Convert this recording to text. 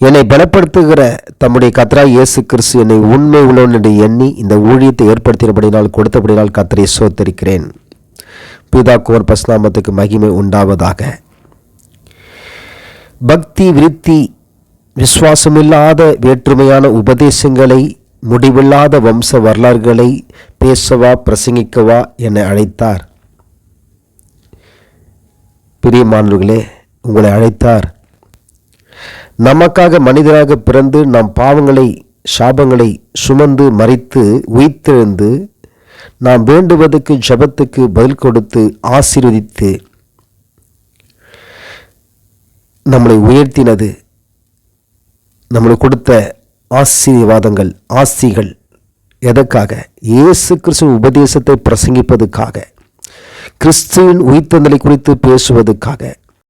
என்னை பலப்படுத்துகிற தம்முடைய கத்ரா இயேசு கிறிஸ்து என்னை உண்மை உள்ளவன் என்று எண்ணி இந்த ஊழியத்தை ஏற்படுத்தினபடினால் கொடுத்தபடினால் கத்தரை சோத்தரிக்கிறேன். பிதா கோர் பஸ்நாமத்துக்கு மகிமை உண்டாவதாக. பக்தி விருத்தி விசுவாசமில்லாத வேற்றுமையான உபதேசங்களை முடிவில்லாத வம்ச வரலாறுகளை பேசவா பிரசங்கிக்கவா என அழைத்தார். பிரியமானவர்களே உங்களை அழைத்தார். நமக்காக மனிதராக பிறந்து நாம் பாவங்களை சாபங்களை சுமந்து மறித்து உயிர்த்தெழுந்து நாம் வேண்டுவதற்கு ஜபத்துக்கு பதில் கொடுத்து ஆசீர்வதித்து நம்மளை உயர்த்தினது. நம்மளுக்கு கொடுத்த ஆசீர்வாதங்கள் ஆசிகள் எதற்காக? இயேசு கிறிஸ்து உபதேசத்தை பிரசங்கிப்பதற்காக கிறிஸ்துவின் உயிர்த்தந்தலை குறித்து பேசுவதற்காக.